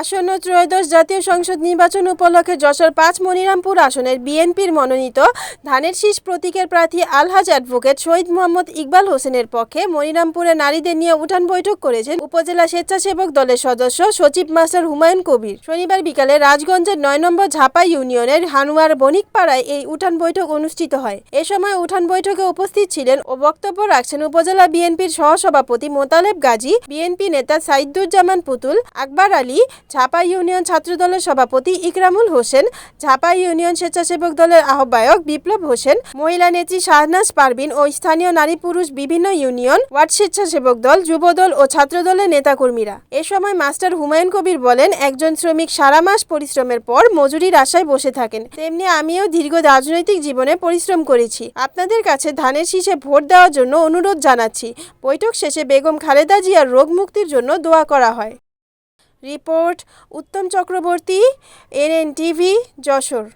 আসন্ন ত্রয়োদশ জাতীয় সংসদ নির্বাচন উপলক্ষে যশোর পাঁচ মনিরামপুর আসনের বিএনপির মনোনীত ধানের শীষ প্রতীকের প্রার্থী আলহাজ অ্যাডভোকেট শহীদ মোহাম্মদ ইকবাল হোসেনের পক্ষে মনিরামপুরে নারীদের নিয়ে উঠান বৈঠক করেছেন উপজেলা স্বেচ্ছাসেবক দলের সদস্য সচিব মাস্টার হুমায়ুন কবির। শনিবার বিকালে রাজগঞ্জের নয় নম্বর ঝাপা ইউনিয়নের হানুয়ার বণিকপাড়ায় এই উঠান বৈঠক অনুষ্ঠিত হয়। এ সময় উঠান বৈঠকে উপস্থিত ছিলেন ও বক্তব্য রাখছেন উপজেলা বিএনপির সহসভাপতি মোতালেব গাজী, বিএনপি নেতা সাইদুজ্জামান পুতুল, আকবর আলী ঝাপা ইউনিয়ন ছাত্রদলের সভাপতি ইকরামুল হোসেন ঝাপা ইউনিয়ন স্বেচ্ছাসেবক দলের আহ্বায়ক বিপ্লব হোসেন, মহিলা নেত্রী শাহনাজ পারভিন ও স্থানীয় নারী পুরুষ বিভিন্ন ইউনিয়ন, ওয়ার্ড স্বেচ্ছাসেবক দল, যুবদল ও ছাত্রদলের নেতাকর্মীরা। এ সময় মাস্টার হুমায়ুন কবির বলেন, একজন শ্রমিক সারা মাস পরিশ্রমের পর মজুরির আশায় বসে থাকেন। তেমনি আমিও দীর্ঘ রাজনৈতিক জীবনে পরিশ্রম করেছি। আপনাদের কাছে ধানের শীষে ভোট দেওয়ার জন্য অনুরোধ জানাচ্ছি। বৈঠক শেষে বেগম খালেদা জিয়ার রোগ মুক্তির জন্য দোয়া করা হয়। Report Uttam Chakraborty NN TV Jessore.